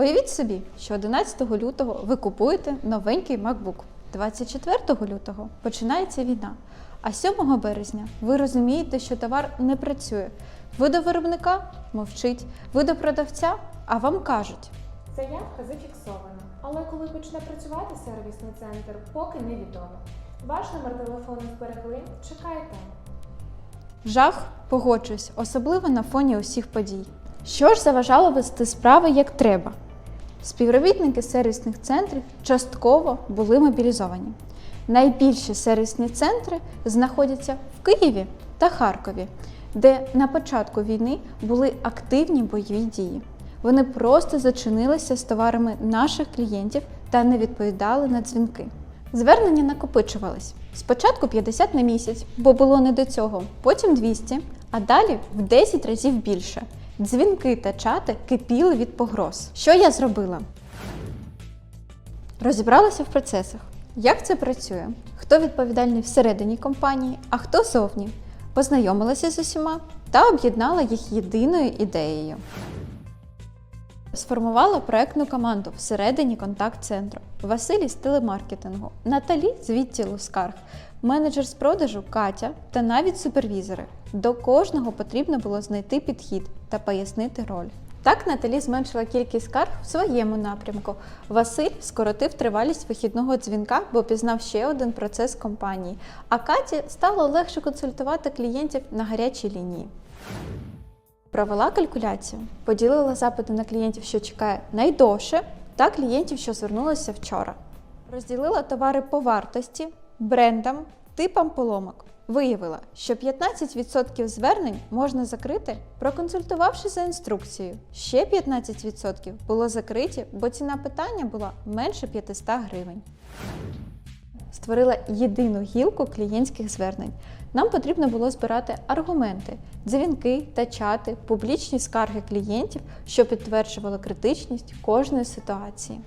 Уявіть собі, що 11 лютого ви купуєте новенький MacBook. 24 лютого починається війна. А 7 березня ви розумієте, що товар не працює. Ви до виробника мовчить, ви до продавця, а вам кажуть. Заявка зафіксована, але коли почне працювати сервісний центр, поки невідомо. Ваш номер телефону зберегли, чекайте. Жах, погоджуюсь, особливо на фоні усіх подій. Що ж заважало вести справи як треба? Співробітники сервісних центрів частково були мобілізовані. Найбільші сервісні центри знаходяться в Києві та Харкові, де на початку війни були активні бойові дії. Вони просто зачинилися з товарами наших клієнтів та не відповідали на дзвінки. Звернення накопичувались. Спочатку 50 на місяць, бо було не до цього, потім 200, а далі в 10 разів більше. Дзвінки та чати кипіли від погроз. Що я зробила? Розібралася в процесах. Як це працює? Хто відповідальний всередині компанії, а хто зовні? Познайомилася з усіма та об'єднала їх єдиною ідеєю. Сформувала проектну команду всередині контакт-центру. Василій з телемаркетингу, Наталі з відділу скарг, менеджер з продажу Катя та навіть супервізори. До кожного потрібно було знайти підхід та пояснити роль. Так Наталі зменшила кількість скарг в своєму напрямку. Василь скоротив тривалість вихідного дзвінка, бо пізнав ще один процес компанії. А Каті стало легше консультувати клієнтів на гарячій лінії. Провела калькуляцію, поділила запити на клієнтів, що чекає найдовше, та клієнтів, що звернулися вчора. Розділила товари по вартості, брендам, типам поломок. Виявила, що 15% звернень можна закрити, проконсультувавши за інструкцією. Ще 15% було закриті, бо ціна питання була менше 500 гривень створила єдину гілку клієнтських звернень. Нам потрібно було збирати аргументи, дзвінки та чати, публічні скарги клієнтів, що підтверджували критичність кожної ситуації.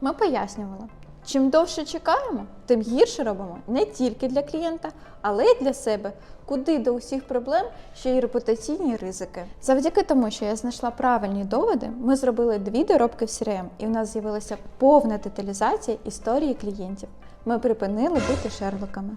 Ми пояснювали, чим довше чекаємо, тим гірше робимо не тільки для клієнта, але й для себе, куди до усіх проблем ще й репутаційні ризики. Завдяки тому, що я знайшла правильні доводи, ми зробили дві доробки в CRM, і в нас з'явилася повна деталізація історії клієнтів. Ми припинили бути шерлоками.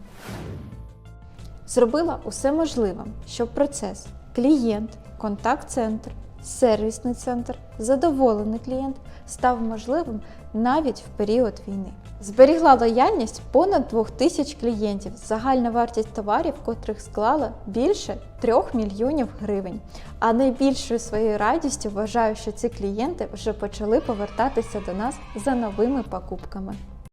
Зробила усе можливе, щоб процес клієнт, контакт-центр, сервісний центр, задоволений клієнт став можливим навіть в період війни. Зберігла лояльність понад 2000 клієнтів, загальна вартість товарів, котрих склала більше 3 мільйонів гривень. А найбільшою своєю радістю вважаю, що ці клієнти вже почали повертатися до нас за новими покупками.